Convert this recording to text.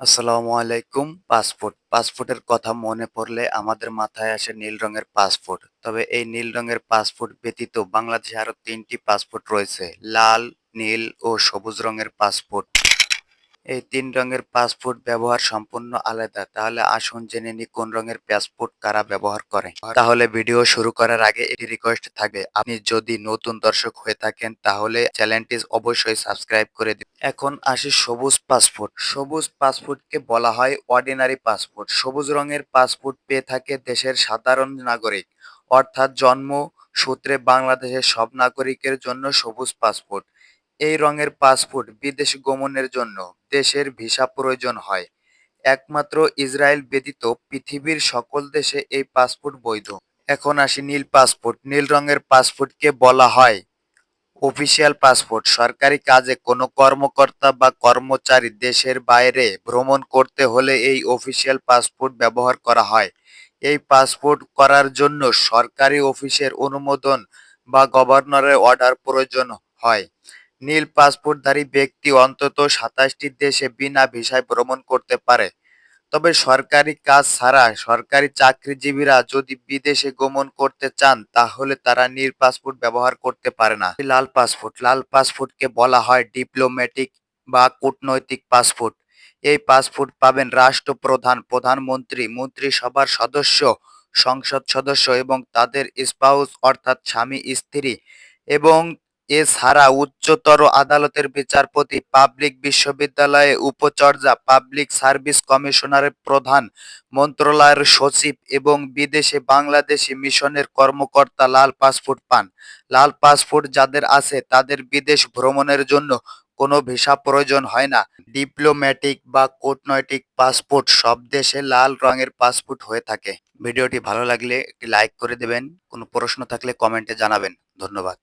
আসসালামু আলাইকুম। পাসপোর্ট। পাসপোর্টের কথা মনে পড়লে আমাদের মাথায় আসে নীল রঙের পাসপোর্ট। তবে এই নীল রঙের পাসপোর্ট ব্যতীত বাংলাদেশে আরও তিনটি পাসপোর্ট রয়েছে। লাল, নীল ও সবুজ রঙের পাসপোর্ট। এই তিন রঙের পাসপোর্ট ব্যবহার সম্পূর্ণ আলাদা। তাহলে আসুন জেনে নি কোন রঙের পাসপোর্ট কারা ব্যবহার করে। তাহলে ভিডিও শুরু করার আগে এটি রিকোয়েস্ট থাকবে আপনি যদি নতুন দর্শক হয়ে থাকেন, তাহলে চ্যানেলটি অবশ্যই সাবস্ক্রাইব করে দিন। এখন আসি সবুজ পাসপোর্ট সবুজ পাসপোর্টকে বলা হয় অর্ডিনারি পাসপোর্ট সবুজ রঙের পাসপোর্ট পেয়ে থাকে দেশের সাধারণ নাগরিক। অর্থাৎ জন্ম সূত্রে বাংলাদেশের সব নাগরিকের জন্য সবুজ পাসপোর্ট এই রঙের পাসপোর্ট বিদেশ গমনের জন্য দেশের ভিসা প্রয়োজন হয়। একমাত্র ইসরায়েল ব্যতীত পৃথিবীর সকল দেশে এই পাসপোর্ট বৈধ। এখন আসি নীল পাসপোর্ট। নীল রঙের পাসপোর্টকে বলা হয় অফিসিয়াল পাসপোর্ট। সরকারি কাজে কোনো কর্মকর্তা বা কর্মচারী দেশের বাইরে ভ্রমণ করতে হলে এই অফিসিয়াল পাসপোর্ট ব্যবহার করা হয়। এই পাসপোর্ট করার জন্য সরকারি অফিসের অনুমোদন বা গভর্নরের অর্ডার প্রয়োজন হয়। নীল পাসপোর্টধারী ব্যক্তি অন্তত সাতাশটি দেশে বিনা ভিসায় ভ্রমণ করতে পারে। তবে সরকারি কাজ ছাড়া সরকারি চাকরিজীবীরা যদি বিদেশে গমন করতে চান, তাহলে তারা নীল পাসপোর্ট ব্যবহার করতে পারে না। লাল পাসপোর্ট, লাল পাসপোর্টকে বলা হয় ডিপ্লোম্যাটিক বা কূটনৈতিক পাসপোর্ট। এই পাসপোর্ট পাবেন রাষ্ট্রপ্রধান, প্রধানমন্ত্রী, মন্ত্রিসভার সদস্য, সংসদ সদস্য এবং তাদের স্পাউস অর্থাৎ স্বামী, স্ত্রী এবং এছাড়া উচ্চতর আদালতের বিচারপতি, পাবলিক বিশ্ববিদ্যালয়ে উপাচার্য, পাবলিক সার্ভিস কমিশনারের প্রধান, মন্ত্রণালয়ের সচিব এবং বিদেশে বাংলাদেশি মিশনের কর্মকর্তা লাল পাসপোর্ট পান। লাল পাসপোর্ট যাদের আছে, তাদের বিদেশ ভ্রমণের জন্য কোনো ভিসা প্রয়োজন হয় না। ডিপ্লোম্যাটিক বা কূটনৈতিক পাসপোর্ট সব দেশে লাল রঙের পাসপোর্ট হয়ে থাকে। ভিডিওটি ভালো লাগলে একটি লাইক করে দেবেন। কোনো প্রশ্ন থাকলে কমেন্টে জানাবেন। ধন্যবাদ।